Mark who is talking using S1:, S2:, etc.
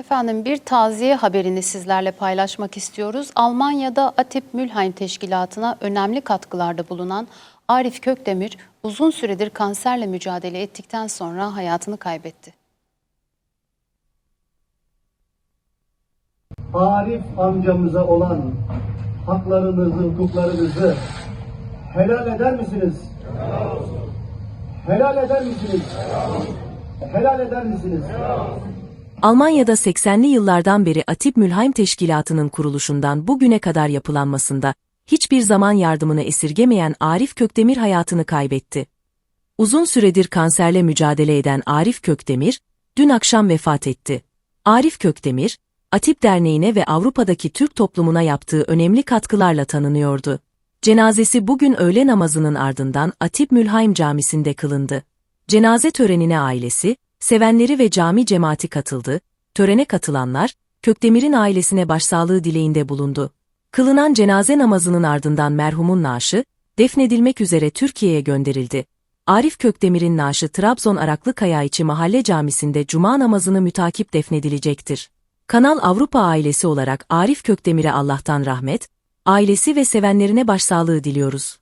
S1: Efendim bir taziye haberini sizlerle paylaşmak istiyoruz. Almanya'da Atip Mülheim Teşkilatı'na önemli katkılarda bulunan Arif Kökdemir uzun süredir kanserle mücadele ettikten sonra hayatını kaybetti.
S2: Arif amcamıza olan haklarınızı, hukuklarınızı helal eder misiniz? Helal eder misiniz? Helal eder misiniz?
S3: Almanya'da 80'li yıllardan beri Atip Mülheim Teşkilatı'nın kuruluşundan bugüne kadar yapılanmasında hiçbir zaman yardımını esirgemeyen Arif Kökdemir hayatını kaybetti. Uzun süredir kanserle mücadele eden Arif Kökdemir, dün akşam vefat etti. Arif Kökdemir, Atip Derneği'ne ve Avrupa'daki Türk toplumuna yaptığı önemli katkılarla tanınıyordu. Cenazesi bugün öğle namazının ardından Atip Mülheim Camisi'nde kılındı. Cenaze törenine ailesi, sevenleri ve cami cemaati katıldı. Törene katılanlar, Kökdemir'in ailesine başsağlığı dileğinde bulundu. Kılınan cenaze namazının ardından merhumun naaşı, defnedilmek üzere Türkiye'ye gönderildi. Arif Kökdemir'in naaşı Trabzon Araklıkaya içi mahalle camisinde cuma namazını mütakip defnedilecektir. Kanal Avrupa ailesi olarak Arif Kökdemir'e Allah'tan rahmet, ailesi ve sevenlerine başsağlığı diliyoruz.